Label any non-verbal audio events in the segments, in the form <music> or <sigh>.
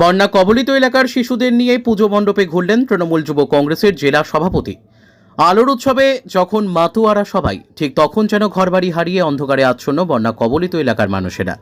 বন্যা কবলিত এলাকার শিশুদের নিয়ে পুজো মণ্ডপে ঘুরলেন তৃণমূল যুব কংগ্রেসের জেলা সভাপতি। আলোর উৎসবে যখন মাতুয়ারা সবাই, ঠিক তখন যেন ঘরবাড়ি হারিয়ে অন্ধকারে আচ্ছন্ন বন্যা কবলিত এলাকার মানুষেরা।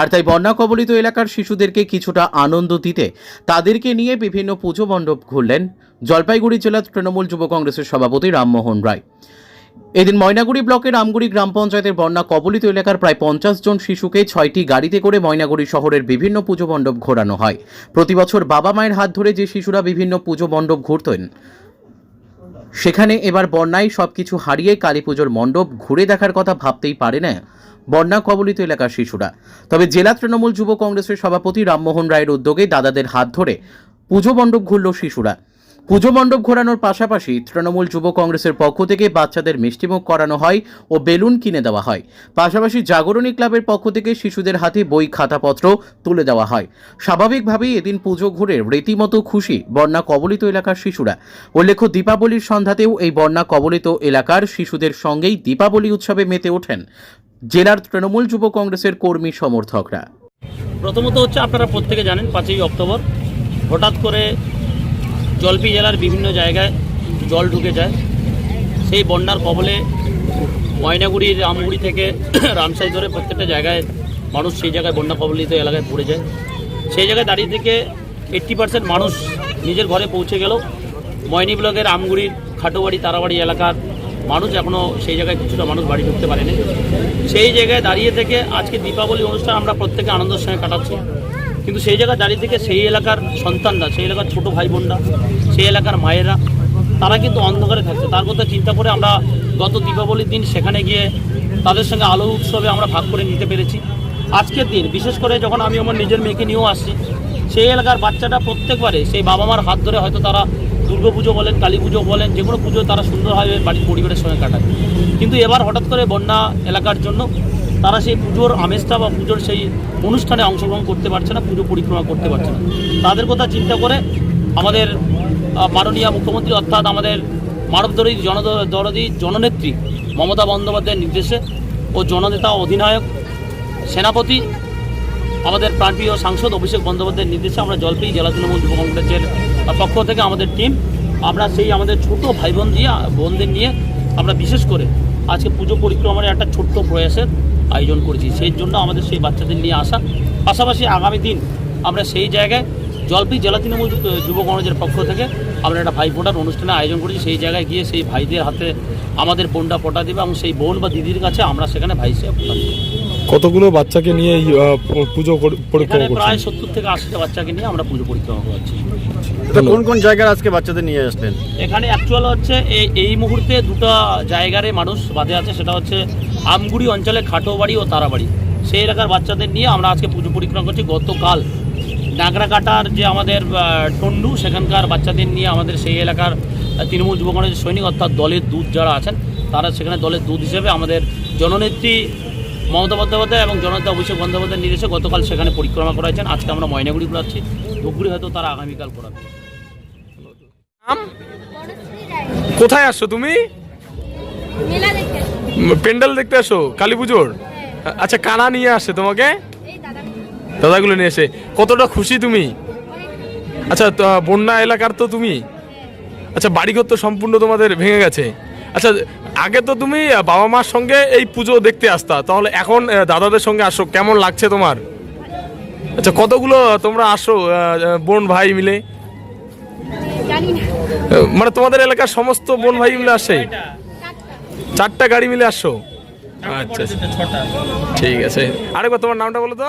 আর তাই বন্যা কবলিত এলাকার শিশুদেরকে কিছুটা আনন্দ দিতে তাদেরকে নিয়ে বিভিন্ন পুজো মণ্ডপ ঘুরলেন জলপাইগুড়ি জেলা তৃণমূল যুব কংগ্রেসের সভাপতি রামমোহন রায়। এদিন ময়নাগুড়ি ব্লকের আমগুড়ি গ্রাম পঞ্চায়েতের বন্যা কবলিত এলাকার প্রায় পঞ্চাশ জন শিশুকে ছয়টি গাড়িতে করে ময়নাগুড়ি শহরের বিভিন্ন পুজো মণ্ডপ ঘোরানো হয়। প্রতি বছর বাবা মায়ের হাত ধরে যে শিশুরা বিভিন্ন পুজো মণ্ডপ ঘুরতেন, সেখানে এবার বন্যায় সব কিছু হারিয়ে কালী পুজোর মণ্ডপ ঘুরে দেখার কথা ভাবতেই পারে না বন্যা কবলিত এলাকার শিশুরা। তবে জেলা তৃণমূল যুব কংগ্রেসের সভাপতি রামমোহন রায়ের উদ্যোগে দাদাদের হাত ধরে পুজো মণ্ডপ ঘুরল শিশুরা। পুজো মণ্ডপ ঘোরানোর পাশাপাশি তৃণমূল যুব কংগ্রেসের পক্ষ থেকে বাচ্চাদের মিষ্টিমুখ করানো হয় ও বেলুন কিনে দেওয়া হয়। পাশাপাশি জাগরণী ক্লাবের পক্ষ থেকে শিশুদের হাতে বই, খাতাপত্র তুলে দেওয়া হয়। স্বাভাবিকভাবেই এদিন পুজো ঘুরে রীতিমতো খুশি বন্যা কবলিত এলাকার শিশুরা। উল্লেখ্য, দীপাবলির সন্ধ্যাতেও এই বন্যা কবলিত এলাকার শিশুদের সঙ্গেই দীপাবলি উৎসবে মেতে ওঠেন জেলার তৃণমূল যুব কংগ্রেসের কর্মী সমর্থকরা। প্রথমত হচ্ছে আপনারা প্রত্যেকে জানেন পাঁচই অক্টোবর। হঠাৎ করে জলপি জেলার বিভিন্ন জায়গায় জল ঢুকে যায়। সেই বন্যার কবলে ময়নাগুড়ির রামগুড়ি থেকে <clears throat> রামসাই ধরে প্রত্যেকটা জায়গায় মানুষ সেই জায়গায় বন্যা কবলিত এলাকায় পড়ে যায়। সেই জায়গায় দাঁড়িয়ে থেকে এইট্টি পার্সেন্ট মানুষ নিজের ঘরে পৌঁছে গেল। ময়নি ব্লকের আমগুড়ির খাটোবাড়ি, তারাবাড়ি এলাকার মানুষ এখনও সেই জায়গায় কিছুটা মানুষ বাড়ি ঢুকতে পারেনি। সেই জায়গায় দাঁড়িয়ে থেকে আজকে দীপাবলি অনুষ্ঠান আমরা প্রত্যেকে আনন্দের সঙ্গে কাটাচ্ছি। কিন্তু সেই জায়গায় দাঁড়িয়ে থেকে সেই এলাকার সন্তানরা, সেই এলাকার ছোট ভাই বোনরা সেই এলাকার মায়েরা, তারা কিন্তু অন্ধকারে থাকছে। তার কথা চিন্তা করে আমরা গত দীপাবলির দিন সেখানে গিয়ে তাদের সঙ্গে আলো উৎসবে আমরা ভাগ করে নিতে পেরেছি। আজকের দিন, বিশেষ করে যখন আমি আমার নিজের মেয়েকে নিয়েও আসছি, সেই এলাকার বাচ্চাটা প্রত্যেকবারে সেই বাবা মার হাত ধরে হয়তো তারা দুর্গাপুজো বলেন, কালী পুজো বলেন, যে কোনো পুজো তারা সুন্দরভাবে বাড়ির পরিবারের সঙ্গে কাটায়। কিন্তু এবার হঠাৎ করে বন্যা এলাকার জন্য তারা সেই পুজোর আমেজটা বা পুজোর সেই অনুষ্ঠানে অংশগ্রহণ করতে পারছে না, পুজো পরিক্রমা করতে পারছে না। তাদের কথা চিন্তা করে আমাদের মাননীয় মুখ্যমন্ত্রী অর্থাৎ আমাদের মানব দরদি জন দরদি জননেত্রী মমতা বন্দ্যোপাধ্যায়ের নির্দেশে ও জননেতা অধিনায়ক সেনাপতি, আমাদের প্রাণপ্রিয় সাংসদ অভিষেক বন্দ্যোপাধ্যায়ের নির্দেশে আমরা জলপাই জেলা তৃণমূল যুব কংগ্রেসের পক্ষ থেকে আমাদের টিম আমরা সেই আমাদের ছোট ভাই বোন দিয়ে, বোনদের নিয়ে আমরা বিশেষ করে আজকে পুজো পরিক্রমার একটা ছোট্ট প্রয়াসের আয়োজন করেছি। সেই জন্য আমাদের সেই বাচ্চাদের নিয়ে আসা। পাশাপাশি আগামী দিন আমরা সেই জায়গায় জলপাই জেলা তৃণমূল যুব কংগ্রেসের পক্ষ থেকে আমরা একটা ভাই ফোটার অনুষ্ঠানে আয়োজন করেছি। সেই জায়গায় গিয়ে সেই ভাইদের হাতে আমাদের বোনটা ফোটা দেবে এবং সেই বোন বা দিদির কাছে আমরা সেখানে ভাই সে ফোটা দেবো কতগুলো বাচ্চাকে নিয়ে এই আহ, প- পুজো কর- পরিক্রমা এখানে প্রায় করছেন সত্তর থেকে আশিটা বাচ্চাকে নিয়ে আমরা পুজো পরিক্রমা করছি এটা কোন কোন জায়গার আজকে বাচ্চাদের নিয়ে আসলেন? এখানে অ্যাকচুয়াল হচ্ছে এই এই মুহূর্তে দুটো জায়গারে মানুষ বাদে আছে সেটা হচ্ছে আমগুড়ি অঞ্চলে খাটোবাড়ি ও তারাবাড়ি। সেই এলাকার বাচ্চাদের নিয়ে আমরা আজকে পুজো পরিক্রমা করছি। গতকাল নাগরাকাটার যে আমাদের আহ, টন্ডু সেখানকার বাচ্চাদের নিয়ে আমাদের সেই এলাকার আহ, তৃণমূল যুব কংগ্রেসের সৈনিক অর্থাৎ দলের দুধ যারা আছেন তারা সেখানে দলের দুধ হিসেবে আমাদের জননেত্রী মমতা বন্দ্যোপাধ্যায় এবং জনতা অভিষেক বন্দ্যোপাধ্যায়ের নির্দেশে গতকাল সেখানে পরিক্রমা করাইছেন আজকে আমরা ময়নাগুড়ি করাচ্ছি ধূপগুড়ি হয়তো তারা আগামীকাল করাবে কোথায় আসছো তুমি? মেলা দেখতে প্যান্ডেল দেখতে আসো? কালী পুজোর? আচ্ছা কানা নিয়ে আসছে তোমাকে? দাদাগুলো নিয়ে এসে। কতটা খুশি তুমি? আচ্ছা তো, বন্যা এলাকার তো তুমি। আচ্ছা বাড়িঘর তো সম্পূর্ণ তোমাদের ভেঙে গেছে। আচ্ছা আগে তো তুমি বাবা মার সঙ্গে এই পুজো দেখতে আসতা। তাহলে এখন দাদাদের সঙ্গে আসো কেমন লাগছে তোমার? আচ্ছা কতগুলো তোমরা আসো বোন ভাই মিলে? মানে তোমাদের এলাকার সমস্ত বোন ভাই মিলে আসে? চারটা গাড়ি মিলে আসছো আচ্ছা আচ্ছা। ঠিক আছে। আরেকবার তোমার নামটা বলো তো।